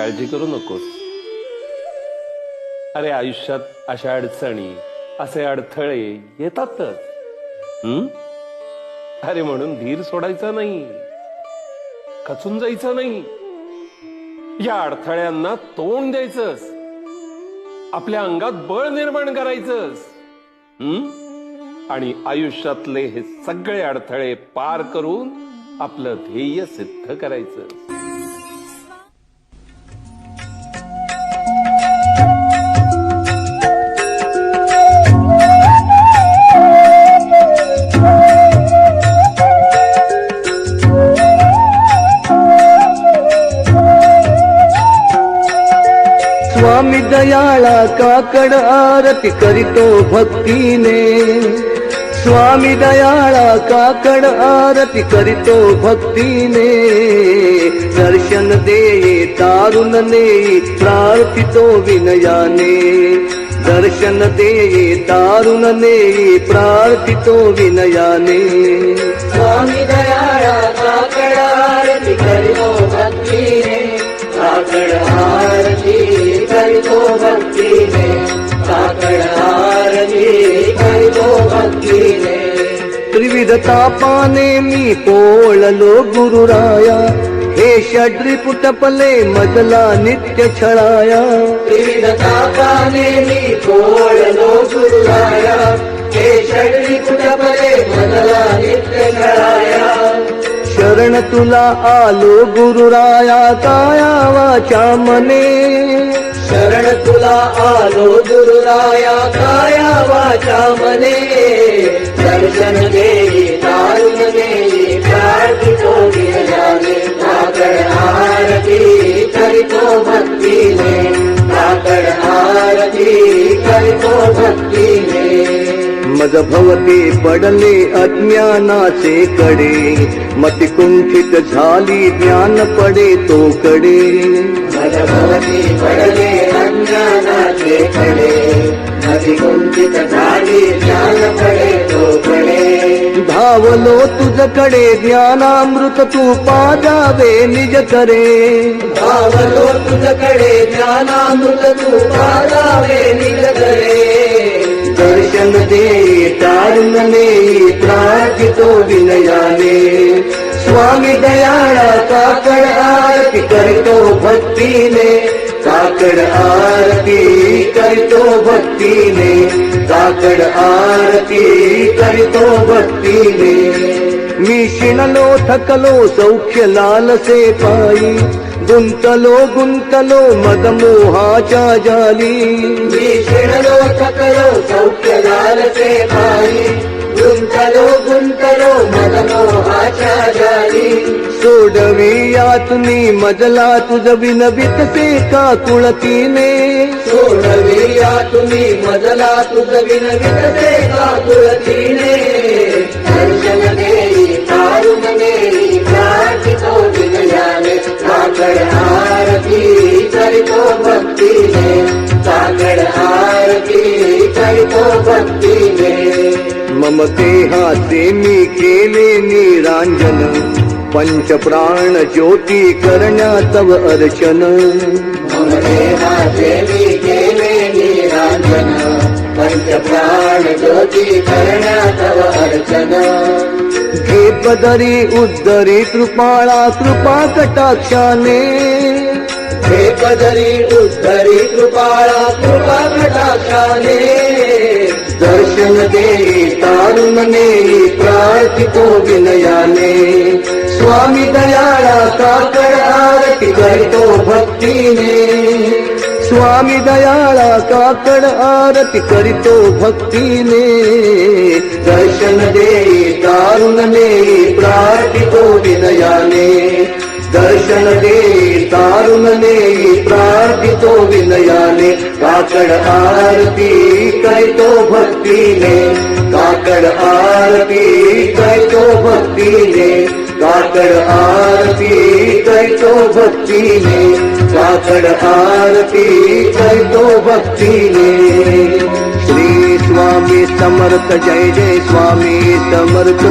काळजी करू नकोस. अरे आयुष्यात अशा अडचणी असे अडथळे येतातच. हम्म अरे म्हणून धीर सोडायचा नाही. खचून जायचं नाही. या अडथळ्यांना तोंड द्यायचंस. आपल्या अंगात बळ निर्माण करायचंस. हम्म आणि आयुष्यातले हे सगळे अडथळे पार करून आपलं ध्येय सिद्ध करायचं. दयाळा काकड आरती करीतो भक्तीने. स्वामी दयाळा काकड आरती करीतो भक्तीने. दर्शन दे तारुण नेई प्रार्थितो विनयाने. दर्शन दे तारुण नेई प्रार्थितो विनयाने. स्वामी दयाळा काकड आरती करीतो भक्तीने. काकड आरती करीतो भक्तीने काकड आरती करीतो भक्तीने. त्रिविध तापाने मी पोळलो गुरुराया हे षड्री पुटपले मजला नित्य छळाया. त्रिविध तापाने मी पोळलो गुरुराया हे षड्री पुटपले मजला नित्य छळाया. शरण तुला आलो गुरुराया काया वाचा मने. शरण आलो गुरुराया काया वाचा मने। दर्शन देई तारुण देई प्रार्थितो विरजाने। काकड आरती करीतो भक्तीने। काकड आरती करीतो भक्तीने मज भवते पडले अज्ञानाचे कडे. मती कुंठित झाली ज्ञान पडे तो कडे मज भवते पडले अज्ञानाचे कडे. मती कुंठित झाली ज्ञान पडे तो कडे धावलो तुझकडे ज्ञानामृत तू पाजावे निज करे. धावलो तुझकडे ज्ञानामृत तू पाजावे निज करे. दर्शन दे तारुण ने प्रार्थितो विनयाने। स्वामी दयाळा काकड आरती करतो भक्तीने। काकड आरती करतो भक्तीने। काकड आरती करतो भक्तीने। मी शिणलो थकलो सौख्य लालसे पायी। गुंतलो गुंतलो मदमोहाच्या जाली मी शिणलो थकलो सौख्य लालसे पायी गुंतलो गुंतलो मदमोहाच्या जाली सोडवी या तुम्ही मजला तुझ का कुळतीने. सोडवी या तुम्ही मजला तुझ विनवित से का कुळतीने. दर्शन देई तारुण काकड आरती करीतो भक्तीने. काकड आरती करीतो भक्तीने. ममते हाते मी केले निरांजन. पंच प्राण ज्योती करण्या तव अर्चन. ममते हाते मी केले निरांजन. प्राण ज्योती करण्या तव अर्चन। घे पदरी उद्धरी कृपाळा कृपा कटाक्षाने। हे पदरी उद्धरी कृपाळा कृपा कटाक्षाने। दर्शन दे तारुण प्रार्थितो विनयाने। स्वामी दयाळा काकड आरती करतो भक्तीने। स्वामी दयाळा काकड आरती करीतो भक्तीने दर्शन दे तारुणने प्रार्थितो विनयाने दर्शन दे तारुणने प्रार्थितो विनयाने काकड आरती करीतो भक्तीने काकड आरती करीतो भक्तीने काकड आरती कैतो भक्तीने काकड आरती कैतो भक्तीने. श्री स्वामी समर्थ जय जय स्वामी समर्थ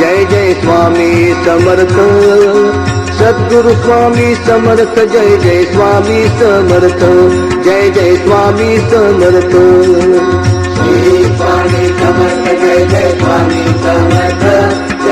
जय जय स्वामी समर्थ. सद्गुरु स्वामी समर्थ जय जय स्वामी समर्थ जय जय स्वामी समर्थ. श्री स्वामी समर्थ जय जय स्वामी समर्थ.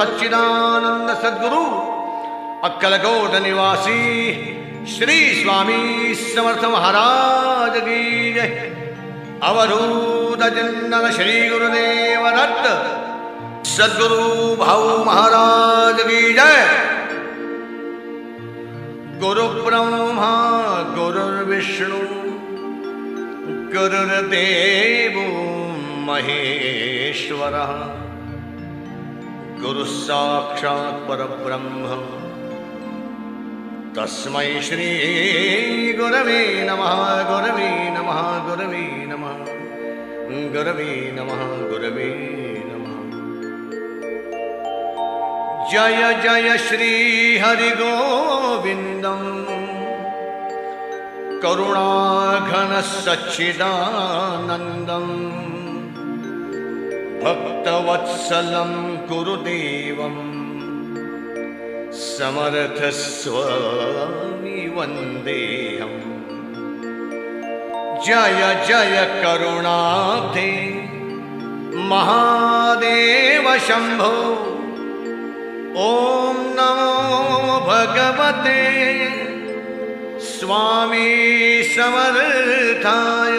सच्चिदानंद सद्गुरु अक्कलकोट निवासी श्री स्वामी समर्थ महाराज की जय। अवधूत चिंतन श्री गुरुदेव दत्त सद्गुरु भाऊ महाराज की जय। गुरु ब्रह्मा गुरुर्विष्णू गुरुर्देव महेश्वरः। गुरुः साक्षात् परब्रह्म। तस्मै श्रीगुरवे नमः गुरवे नमः गुरवे नमः। गुरवे नमः गुरवे नमः। जय जय श्रीहरिगोविन्दम् करुणाघनसच्चिदानन्दम् भक्तवत्सलं गुरुदेवम् समर्थस्वामि वन्देहम् जय जय करुणाब्धे महादेव शम्भो। ॐ नमो भगवते स्वामी समर्थाय।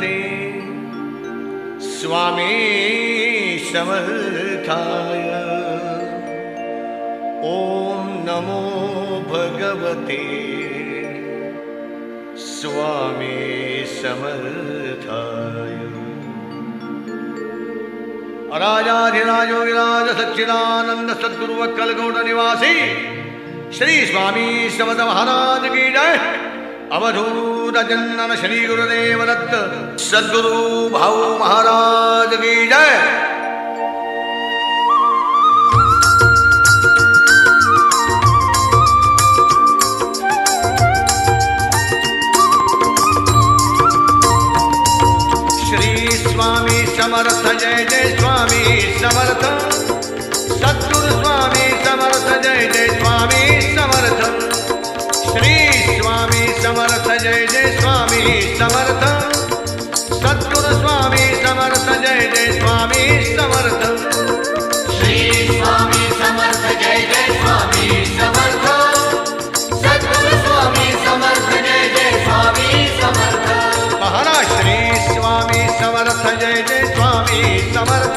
भगवते स्वामी समर्थाय। ॐ नमो भगवते। स्वामी समर्थाय। राजाधिराजोगिराज सच्चिदानंद सद्गुरु कलगौड़ निवासी श्री स्वामी समद महाराज की जय। अवधूत चंदन श्री गुरुदेव दत्त सद्गुरु भाऊ महाराज की जय। श्री स्वामी समर्थ जय जय स्वामी समर्थ। सद्गुरु स्वामी समर्थ जय जय स्वामी जय जय स्वामी समर्थ। सद्गुरु स्वामी समर्थ जय जय स्वामी समर्थ। श्री स्वामी समर्थ जय जय स्वामी समर्थ। सद्गुरु स्वामी समर्थ जय जय स्वामी समर्थ। महाराज श्री स्वामी समर्थ जय जय स्वामी समर्थ।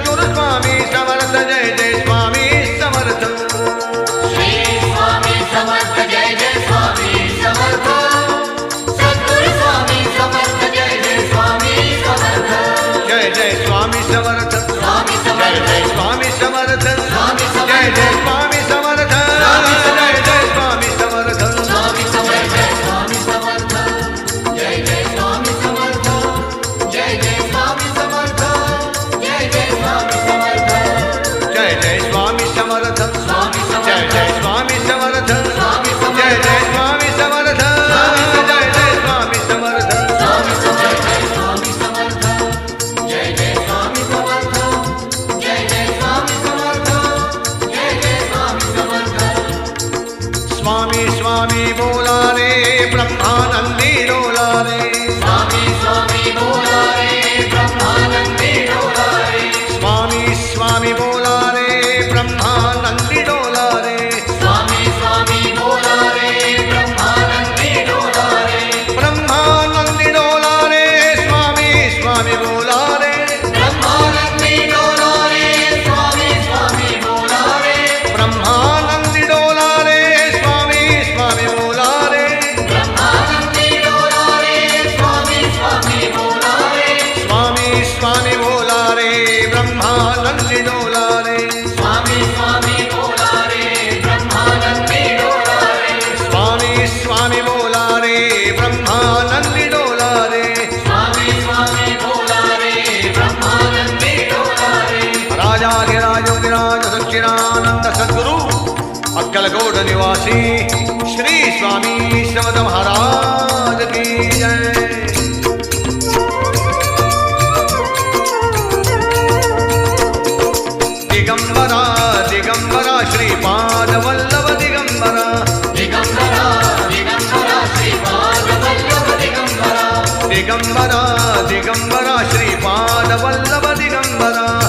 கிருஷ்ண சுவாமி स्वामी स्वामी बोला रे ब्रह्मानंदी रोला रे. गौड निवासी श्री स्वामी समद महाराज की जय। दिगंबरा दिगंबरा श्रीपाद वल्लभ दिगंबरा। दिगंबरा दिगंबरा श्रीपाद वल्लभ वल्लभ दिगंबरा।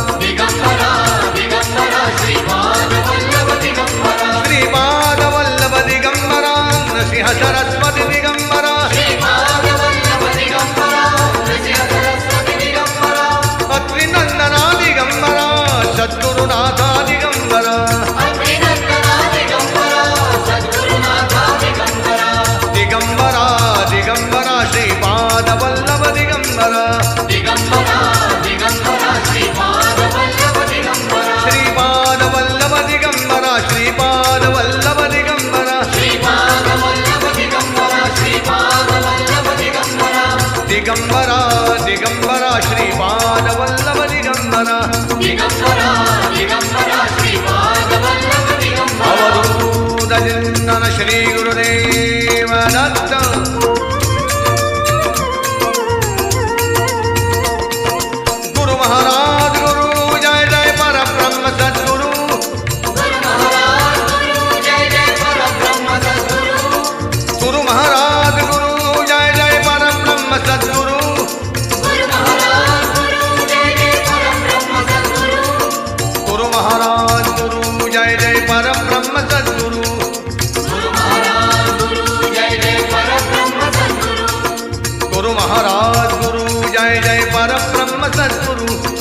शरस्वती दिगंबर محمد أنا شريك அதன் பொருள்